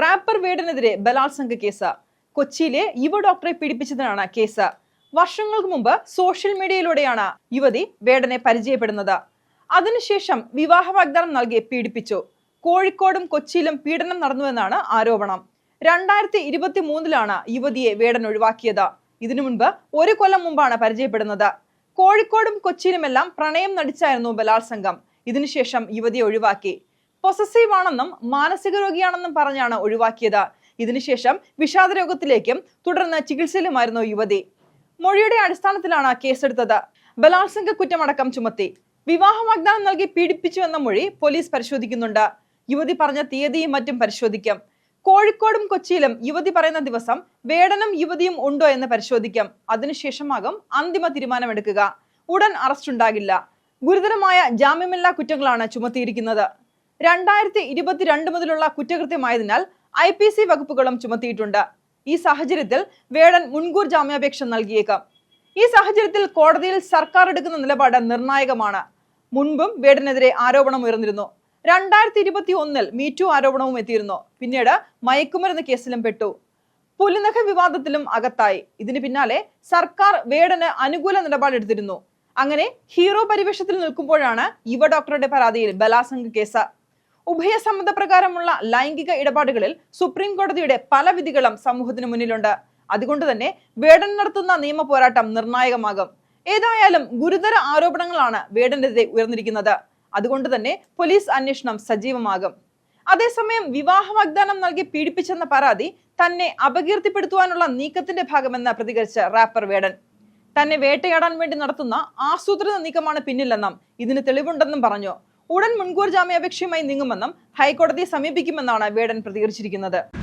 Wrapper വേടനെതിരെ ബലാത്സംഗ case. കൊച്ചിയിലെ യുവ ഡോക്ടറെ പീഡിപ്പിച്ചതിനാണ് കേസ്. വർഷങ്ങൾക്ക് മുമ്പ് സോഷ്യൽ മീഡിയയിലൂടെയാണ് യുവതി വേടനെ പരിചയപ്പെടുന്നത്. അതിനുശേഷം വിവാഹ വാഗ്ദാനം നൽകി പീഡിപ്പിച്ചു. കോഴിക്കോടും കൊച്ചിയിലും പീഡനം നടന്നുവെന്നാണ് ആരോപണം. രണ്ടായിരത്തി ഇരുപത്തി മൂന്നിലാണ് യുവതിയെ വേടൻ ഒഴിവാക്കിയത്. ഇതിനു മുൻപ് ഒരു കൊല്ലം മുമ്പാണ് പരിചയപ്പെടുന്നത്. കോഴിക്കോടും കൊച്ചിയിലുമെല്ലാം പ്രണയം നടിച്ചായിരുന്നു ബലാത്സംഗം. ഇതിനുശേഷം യുവതിയെ ഒഴിവാക്കി. പൊസസീവ് ആണെന്നും മാനസിക രോഗിയാണെന്നും പറഞ്ഞാണ് ഒഴിവാക്കിയത്. ഇതിനുശേഷം വിഷാദരോഗത്തിലേക്കും തുടർന്ന് ചികിത്സയിലുമായിരുന്നു യുവതി. മൊഴിയുടെ അടിസ്ഥാനത്തിലാണ് കേസെടുത്തത്. ബലാത്സംഗ കുറ്റമടക്കം ചുമത്തി. വിവാഹ വാഗ്ദാനം നൽകി പീഡിപ്പിച്ചു എന്ന മൊഴി പോലീസ് പരിശോധിക്കുന്നുണ്ട്. യുവതി പറഞ്ഞ തീയതിയും മറ്റും പരിശോധിക്കും. കോഴിക്കോടും കൊച്ചിയിലും യുവതി പറയുന്ന ദിവസം വേടനും യുവതിയും ഉണ്ടോ എന്ന് പരിശോധിക്കും. അതിനുശേഷമാകും അന്തിമ തീരുമാനമെടുക്കുക. ഉടൻ അറസ്റ്റ് ഉണ്ടാകില്ല ഗുരുതരമായ ജാമ്യമില്ലാ കുറ്റങ്ങളാണ് ചുമത്തിയിരിക്കുന്നത്. രണ്ടായിരത്തി ഇരുപത്തിരണ്ട് മുതലുള്ള കുറ്റകൃത്യമായതിനാൽ ഐ പി സി വകുപ്പുകളും ചുമത്തിയിട്ടുണ്ട്. ഈ സാഹചര്യത്തിൽ വേടൻ മുൻകൂർ ജാമ്യാപേക്ഷ നൽകിയേക്കാം. ഈ സാഹചര്യത്തിൽ കോടതിയിൽ സർക്കാർ എടുക്കുന്ന നിലപാട് നിർണായകമാണ്. മുൻപും വേടനെതിരെ ആരോപണം ഉയർന്നിരുന്നു. രണ്ടായിരത്തി ഇരുപത്തി ഒന്നിൽ മീറ്റു ആരോപണവും എത്തിയിരുന്നു. പിന്നീട് മയക്കുമരുന്ന് കേസിലും പെട്ടു. പുലിനഖ വിവാദത്തിലും അകത്തായി. ഇതിന് പിന്നാലെ സർക്കാർ വേടന് അനുകൂല നിലപാടെടുത്തിരുന്നു അങ്ങനെ ഹീറോ പരിവേഷത്തിൽ നിൽക്കുമ്പോഴാണ് യുവ ഡോക്ടറുടെ പരാതിയിൽ ബലാത്സംഗ കേസ്. ഉഭയസമ്മത പ്രകാരമുള്ള ലൈംഗിക ഇടപാടുകളിൽ സുപ്രീം കോടതിയുടെ പല വിധികളും സമൂഹത്തിന് മുന്നിലുണ്ട്. അതുകൊണ്ട് തന്നെ വേടൻ നടത്തുന്ന നിയമ പോരാട്ടം നിർണായകമാകും. ഏതായാലും ഗുരുതര ആരോപണങ്ങളാണ് വേടനെതിരെ ഉയർന്നിരിക്കുന്നത്. അതുകൊണ്ട് തന്നെ പോലീസ് അന്വേഷണം സജീവമാകും. അതേസമയം വിവാഹ വാഗ്ദാനം നൽകി പീഡിപ്പിച്ചെന്ന പരാതി തന്നെ അപകീർത്തിപ്പെടുത്തുവാനുള്ള നീക്കത്തിന്റെ ഭാഗമെന്ന് പ്രതികരിച്ച റാപ്പർ വേടൻ. തന്നെ വേട്ടയാടാൻ വേണ്ടി നടത്തുന്ന ആസൂത്രിത നീക്കമാണ് പിന്നിലെന്നും ഇതിന് തെളിവുണ്ടെന്നും പറഞ്ഞു. ഉടൻ മുൻകൂർ ജാമ്യാപേക്ഷയുമായി നീങ്ങുമെന്നും ഹൈക്കോടതിയെ സമീപിക്കുമെന്നാണ് വേടൻ പ്രതികരിച്ചിരിക്കുന്നത്